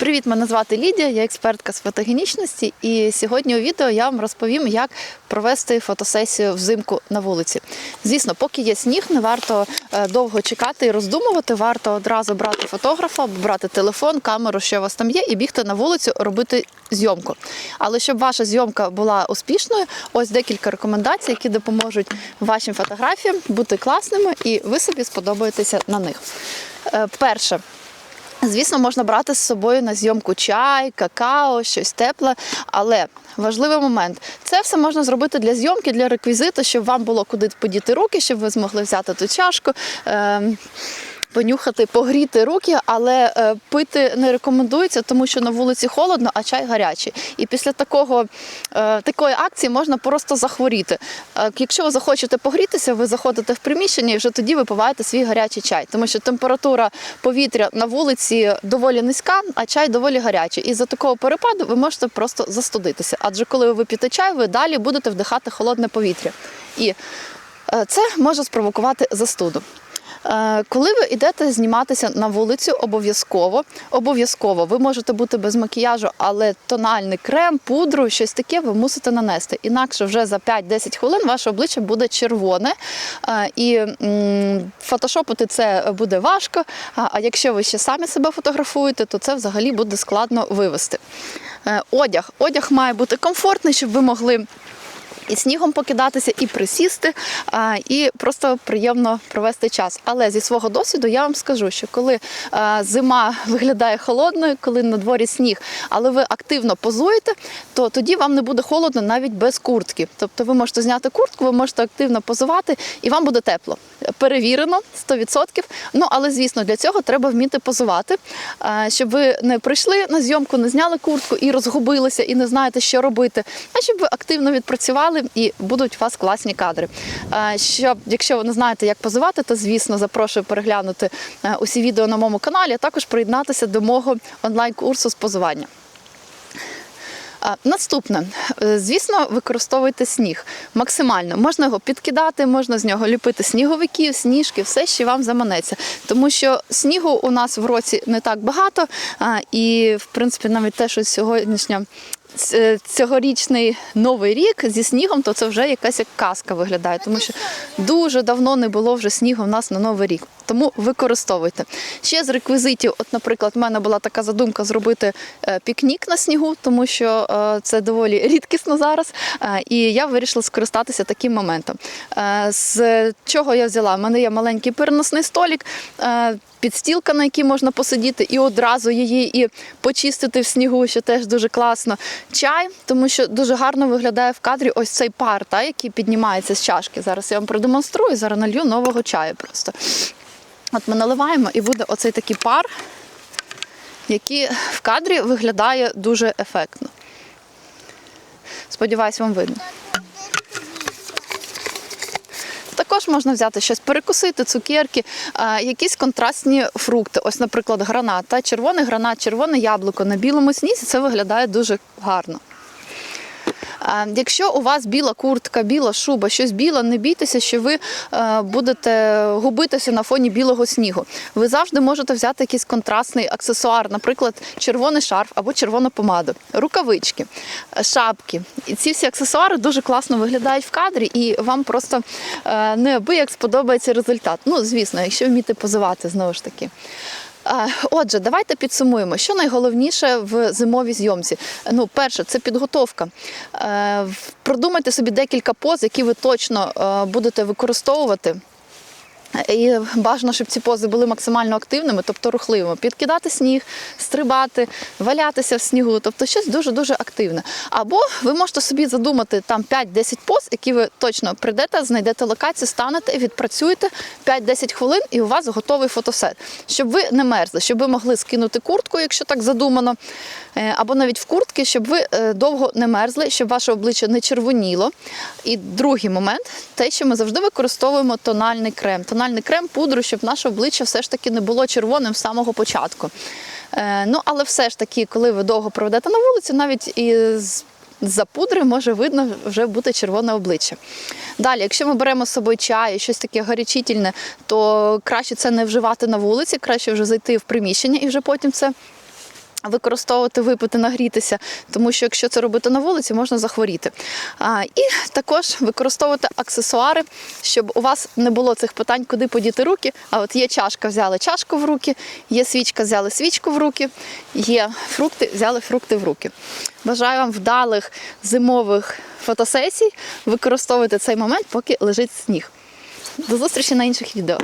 Привіт, мене звати Лідія, я експертка з фотогенічності. І сьогодні у відео я вам розповім, як провести фотосесію взимку на вулиці. Звісно, поки є сніг, не варто е, довго чекати і роздумувати. Варто одразу брати фотографа, брати телефон, камеру, що у вас там є, і бігти на вулицю, робити зйомку. Але щоб ваша зйомка була успішною, ось декілька рекомендацій, які допоможуть вашим фотографіям бути класними, і ви собі сподобаєтеся на них. Е, Перше. Звісно, можна брати з собою на зйомку чай, какао, щось тепле, але важливий момент це все можна зробити для зйомки, для реквізиту, щоб вам було куди подіти руки, щоб ви змогли взяти ту чашку. Понюхати, погріти руки, але е, пити не рекомендується, тому що на вулиці холодно, а чай гарячий. І після такого, е, такої акції можна просто захворіти. Е, якщо ви захочете погрітися, ви заходите в приміщення і вже тоді випиваєте свій гарячий чай, тому що температура повітря на вулиці доволі низька, а чай доволі гарячий. І за такого перепаду ви можете просто застудитися. Адже коли ви вип'єте чай, ви далі будете вдихати холодне повітря. І це може спровокувати застуду. Е, Коли ви йдете зніматися на вулицю, обов'язково обов'язково ви можете бути без макіяжу, але тональний крем, пудру, щось таке ви мусите нанести. Інакше вже за 5-10 хвилин ваше обличчя буде червоне, е, і фотошопити це буде важко. А якщо ви ще самі себе фотографуєте, то це взагалі буде складно вивести. Е, Одяг. Одяг має бути комфортний, щоб ви могли і снігом покидатися, і присісти, і просто приємно провести час. Але зі свого досвіду я вам скажу, що коли зима виглядає холодною, коли на дворі сніг, але ви активно позуєте, то тоді вам не буде холодно навіть без куртки. Тобто ви можете зняти куртку, ви можете активно позувати, і вам буде тепло. Перевірено 100%. Ну але звісно, для цього треба вміти позувати, щоб ви не прийшли на зйомку, не зняли куртку і розгубилися, і не знаєте, що робити. А щоб ви активно відпрацювали і будуть у вас класні кадри. Щоб, якщо ви не знаєте, як позувати, то звісно запрошую переглянути е, усі відео на моєму каналі, а також приєднатися до мого онлайн-курсу з позування. Наступне, Е, звісно, використовуйте сніг максимально. Можна його підкидати, можна з нього ліпити сніговиків, сніжки, все, що вам заманеться. Тому що снігу у нас в році не так багато, і в принципі навіть те, що сьогоднішня. Ц- Цьогорічний новий рік зі снігом, то це вже якась як казка виглядає, тому що дуже давно не було вже снігу в нас на новий рік. Тому використовуйте. Ще з реквізитів, от, наприклад, в мене була така задумка зробити е, пікнік на снігу, тому що е, це доволі рідкісно зараз. Е, І я вирішила скористатися таким моментом. Е, З чого я взяла? У мене є маленький переносний столик. е, Підстілка, на якій можна посидіти, і одразу її і почистити в снігу, що теж дуже класно. Чай, тому що дуже гарно виглядає в кадрі ось цей пар, та, який піднімається з чашки. Зараз я вам продемонструю, зараз налью нового чаю просто. От ми наливаємо і буде оцей такий пар, який в кадрі виглядає дуже ефектно. Сподіваюсь, вам видно. Також можна взяти щось перекусити, цукерки, якісь контрастні фрукти. Ось, наприклад, граната, червоний гранат, червоне яблуко на білому снізі це виглядає дуже гарно. Якщо у вас біла куртка, біла шуба, щось біле, не бійтеся, що ви е, будете губитися на фоні білого снігу. Ви завжди можете взяти якийсь контрастний аксесуар, наприклад, червоний шарф або червону помаду, рукавички, е, шапки. І ці всі аксесуари дуже класно виглядають в кадрі, і вам просто е, неабияк сподобається результат. Ну, звісно, якщо вміти позивати знову ж таки. Отже, давайте підсумуємо, що найголовніше в зимовій зйомці. Ну, перше, це підготовка. Е, Продумайте собі декілька поз, які ви точно е, будете використовувати. І бажано, щоб ці пози були максимально активними, тобто рухливими. Підкидати сніг, стрибати, валятися в снігу, тобто щось дуже-дуже активне. Або ви можете собі задумати там 5-10 поз, які ви точно прийдете, знайдете локацію, станете, відпрацюєте 5-10 хвилин, і у вас готовий фотосет. Щоб ви не мерзли, щоб ви могли скинути куртку, якщо так задумано, е, або навіть в куртки, щоб ви е, довго не мерзли, щоб ваше обличчя не червоніло. І другий момент те, що ми завжди використовуємо тональний крем. Тональний крем, пудру, щоб наше обличчя все ж таки не було червоним з самого початку. Е, Ну, але все ж таки, коли ви довго проведете на вулиці, навіть із за пудри може видно вже бути червоне обличчя. Далі, якщо ми беремо з собою чай, щось таке гарячительне, то краще це не вживати на вулиці, краще вже зайти в приміщення і вже потім це Використовувати, випити, нагрітися, тому що якщо це робити на вулиці, можна захворіти. А, і також використовувати аксесуари, щоб у вас не було цих питань, куди подіти руки. А от є чашка, взяли чашку в руки, є свічка, взяли свічку в руки, є фрукти, взяли фрукти в руки. Бажаю вам вдалих зимових фотосесій. Використовуйте цей момент, поки лежить сніг. До зустрічі на інших відео.